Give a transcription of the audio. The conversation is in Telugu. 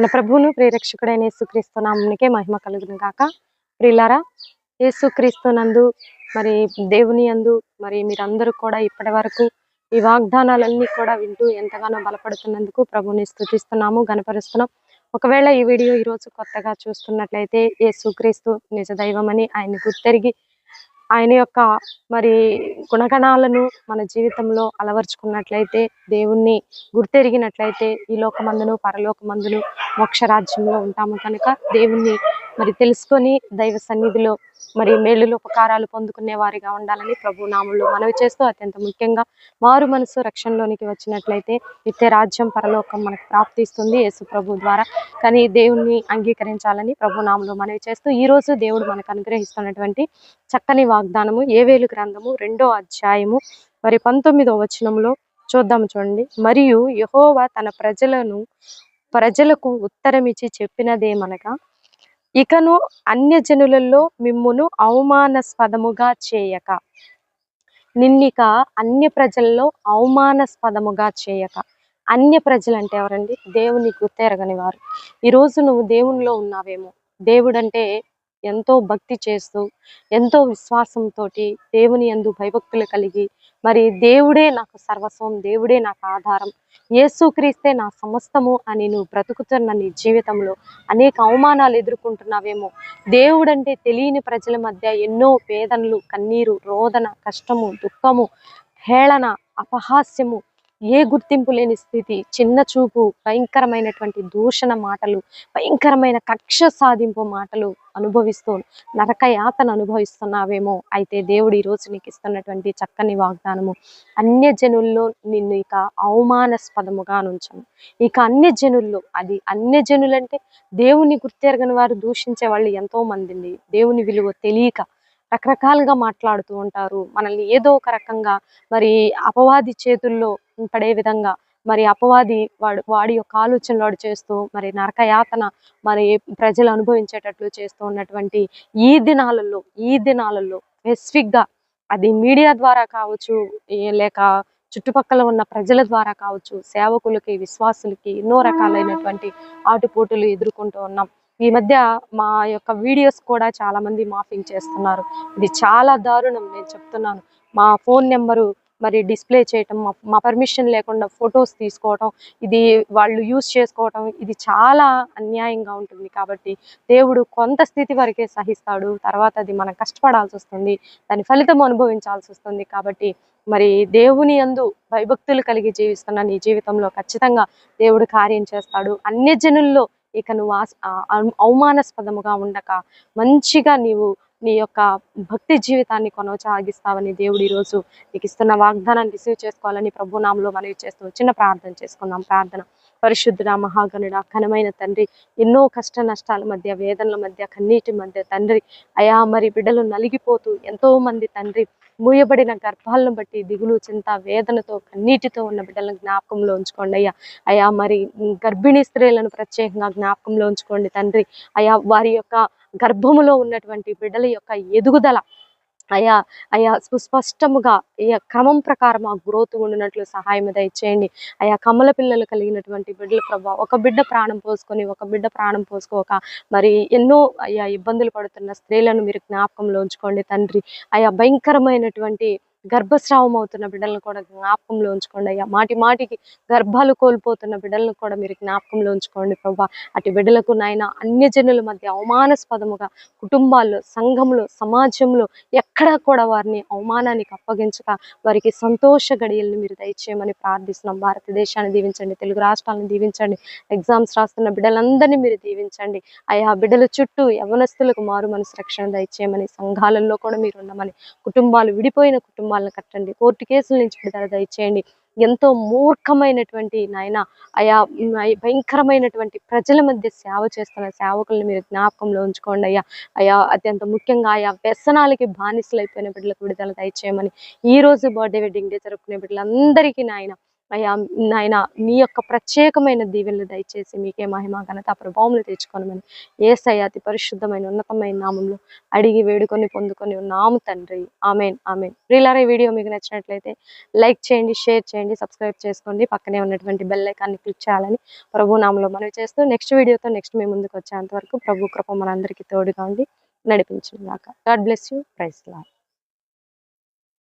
మన ప్రభువును ప్రియరక్షకుడైన యేసుక్రీస్తు నామునికే మహిమ కలుగును గాక. ప్రియులారా యేసుక్రీస్తు నందు మరి దేవుని అందు మరి మీరందరూ కూడా ఇప్పటి వరకు ఈ వాగ్దానాలన్నీ కూడా వింటూ ఎంతగానో బలపడుతున్నందుకు ప్రభుని స్థుతిస్తున్నాము గనపరుస్తున్నాం ఒకవేళ ఈ వీడియో ఈ రోజు కొత్తగా చూస్తున్నట్లయితే యేసుక్రీస్తు నిజ దైవమని ఆయన గుర్తెరిగి ఆయన యొక్క మరి గుణగణాలను మన జీవితంలో అలవర్చుకున్నట్లయితే దేవుణ్ణి గుర్తెరిగినట్లయితే ఈ లోకమందును పరలోకమందును మోక్ష రాజ్యంలో ఉంటాము కనుక దేవుణ్ణి మరి తెలుసుకొని దైవ సన్నిధిలో మరి మేలులు ఉపకారాలు పొందుకునే వారిగా ఉండాలని ప్రభు నామంలో మనవి చేస్తూ అత్యంత ముఖ్యంగా మారు మనసు రక్షణలోనికి వచ్చినట్లయితే నిత్య రాజ్యం పరలోకం మనకు ప్రాప్తిస్తుంది యేసు ప్రభు ద్వారా. కానీ దేవుణ్ణి అంగీకరించాలని ప్రభు నామంలో మనవి చేస్తూ ఈ రోజు దేవుడు మనకు అనుగ్రహిస్తున్నటువంటి చక్కని వాగ్దానము ఏవేలు గ్రంథము రెండో అధ్యాయము మరి పంతొమ్మిదో వచనంలో చూద్దాము చూడండి. మరియు యహోవా తన ప్రజలను ప్రజలకు ఉత్తరమిచ్చి చెప్పినదేమనగా ఇకను అన్యజనులలో మిమ్మును అవమానాస్పదముగా చేయక. నిన్నిక అన్య ప్రజల్లో అవమానాస్పదముగా చేయక. అన్య ప్రజలు అంటే ఎవరండి? దేవుని గుర్తెరగని వారు ఈ రోజు నువ్వు దేవునిలో ఉన్నావేమో. దేవుడంటే ఎంతో భక్తి చేస్తూ ఎంతో విశ్వాసంతో దేవుని యందు భయభక్తులు కలిగి మరి దేవుడే నాకు సర్వస్వం దేవుడే నాకు ఆధారం. ఏసుక్రీస్తే నా సమస్తము అని నువ్వు బ్రతుకుతున్న నీ జీవితంలో అనేక అవమానాలు ఎదుర్కొంటున్నావేమో. దేవుడంటే తెలియని ప్రజల మధ్య ఎన్నో వేదనలు కన్నీరు రోదన కష్టము దుఃఖము హేళన అపహాస్యము ఏ గుర్తింపు లేని స్థితి చిన్న చూపు భయంకరమైనటువంటి దూషణ మాటలు భయంకరమైన కక్ష సాధింపు మాటలు అనుభవిస్తూ నరకయాతన అనుభవిస్తున్నావేమో. అయితే దేవుడు ఈరోజు నీకు ఇస్తున్నటువంటి చక్కని వాగ్దానము అన్యజనుల్లో నిన్ను ఇక అవమానాస్పదముగా నుంచను ఇక అన్యజనుల్లో అది అన్యజనులంటే దేవుని గుర్తెరగని వారు దూషించే వాళ్ళు ఎంతో మంది దేవుని విలువ తెలియక రకరకాలుగా మాట్లాడుతూ ఉంటారు. మనల్ని ఏదో ఒక రకంగా మరి అపవాది చేతుల్లో పడే విధంగా మరి అపవాది వాడు వాడి యొక్క ఆలోచనలు వాడు చేస్తూ మరి నరకయాతన మరి ప్రజలు అనుభవించేటట్లు చేస్తూ ఉన్నటువంటి ఈ దినాలలో ఈ దినాలలో స్పెసిఫిక్గా అది మీడియా ద్వారా కావచ్చు లేక చుట్టుపక్కల ఉన్న ప్రజల ద్వారా కావచ్చు సేవకులకి విశ్వాసులకి ఎన్నో రకాలైనటువంటి ఆటుపోటులు ఎదుర్కొంటూ ఉన్నాం. ఈ మధ్య మా యొక్క వీడియోస్ కూడా చాలా మంది మాఫింగ్ చేస్తున్నారు. ఇది చాలా దారుణం నేను చెప్తున్నాను. మా ఫోన్ నెంబరు మరి డిస్ప్లే చేయటం మా- మా పర్మిషన్ లేకుండా ఫొటోస్ తీసుకోవటం ఇది వాళ్ళు యూస్ చేసుకోవటం ఇది చాలా అన్యాయంగా ఉంటుంది కాబట్టి దేవుడు కొంత స్థితి వరకే సహిస్తాడు. తర్వాత అది మనం కష్టపడాల్సి వస్తుంది దాని ఫలితం అనుభవించాల్సి వస్తుంది కాబట్టి మరి దేవుని యందు భయభక్తులు కలిగి జీవిస్తున్న నీ జీవితంలో ఖచ్చితంగా దేవుడు కార్యం చేస్తాడు. అన్య జనుల్లో ఇక నువ్వు అవమానాస్పదముగా ఉండక మంచిగా నీవు నీ యొక్క భక్తి జీవితాన్ని కొనసాగిస్తావని దేవుడు ఈరోజు నీకు ఇస్తున్న వాగ్దానాన్ని రిసీవ్ చేసుకోవాలని ప్రభు నామలో మనవి చేస్తూ చిన్న ప్రార్థన చేసుకుందాం. ప్రార్థన. పరిశుద్ధుడ మహాగణుడ ఘనమైన తండ్రి ఎన్నో కష్ట నష్టాల మధ్య వేదనల మధ్య కన్నీటి మధ్య తండ్రి అయా మరి బిడ్డలు నలిగిపోతూ ఎంతో మంది తండ్రి మూయబడిన గర్భాలను బట్టి దిగులు చింత వేదనతో కన్నీటితో ఉన్న బిడ్డలను జ్ఞాపకంలో ఉంచుకోండి అయ్యా. అయా మరి గర్భిణీ స్త్రీలను ప్రత్యేకంగా జ్ఞాపకంలో ఉంచుకోండి తండ్రి. అయా వారి యొక్క గర్భములో ఉన్నటువంటి బిడ్డల యొక్క ఎదుగుదల. అయా అయా సుస్పష్టముగా అయ్యా క్రమం ప్రకారం ఆ గ్రోత్ ఉండినట్లు సహాయం దయచేయండి. అయా కమల పిల్లలు కలిగినటువంటి బిడ్డల ప్రభావ ఒక బిడ్డ ప్రాణం పోసుకొని ఒక బిడ్డ ప్రాణం పోసుకోక మరి ఎన్నో అయా ఇబ్బందులు పడుతున్న స్త్రీలను మీరు జ్ఞాపకంలో ఉంచుకోండి తండ్రి. అయా భయంకరమైనటువంటి గర్భస్రావం అవుతున్న బిడ్డలను కూడా జ్ఞాపకంలో ఉంచుకోండి అయ్యా. మాటి మాటికి గర్భాలు కోల్పోతున్న బిడ్డలను కూడా మీరు జ్ఞాపకంలో ఉంచుకోండి ప్రభా. అటు బిడ్డలకు నాయన అన్యజనుల మధ్య అవమానాస్పదముగా కుటుంబాల్లో సంఘంలో సమాజంలో ఎక్కడా కూడా వారిని అవమానానికి అప్పగించక వారికి సంతోష గడియల్ని మీరు దయచేయమని ప్రార్థిస్తున్నాం. భారతదేశాన్ని దీవించండి తెలుగు రాష్ట్రాలను దీవించండి ఎగ్జామ్స్ రాస్తున్న బిడ్డలందరినీ మీరు దీవించండి. అయా బిడ్డల చుట్టూ యవనస్తులకు మారు మనసు రక్షణ దయచేయమని సంఘాలలో కూడా మీరు ఉండమని కుటుంబాలు విడిపోయిన కుటుంబం కుటుంబాలను కట్టండి. కోర్టు కేసుల నుంచి విడుదల దయచేయండి. ఎంతో మూర్ఖమైనటువంటి నాయన అయా భయంకరమైనటువంటి ప్రజల మధ్య సేవ చేస్తున్న సేవకుల్ని మీరు జ్ఞాపకంలో ఉంచుకోండి అయ్యా. అయా అత్యంత ముఖ్యంగా ఆయా వ్యసనాలకి బానిసలు అయిపోయిన బిడ్డలకు విడుదల దయచేయమని ఈ రోజు బర్త్డే వెడ్డింగ్ డే జరుపుకునే బిడ్డలందరికీ నాయన అయ్యా నాయన మీ యొక్క ప్రత్యేకమైన దీవెనలు దయచేసి మీకే మహిమ ఘనత ప్రభావములు తెచ్చుకోనమని ఏ అతి పరిశుద్ధమైన ఉన్నతమైన నామంలో అడిగి వేడుకొని పొందుకొని ఉన్నాము తండ్రి. Amen amen. ప్రియులారా ఈ వీడియో మీకు నచ్చినట్లయితే లైక్ చేయండి షేర్ చేయండి సబ్స్క్రైబ్ చేసుకోండి. పక్కనే ఉన్నటువంటి బెల్ ఐకాన్ని క్లిక్ చేయాలని ప్రభు నామంలో మనవి చేస్తూ నెక్స్ట్ వీడియోతో నెక్స్ట్ మీ ముందుకు వచ్చేంత వరకు ప్రభు కృప మనందరికీ తోడుగా ఉండి నడిపించిన గాక God bless you. Praise Lord.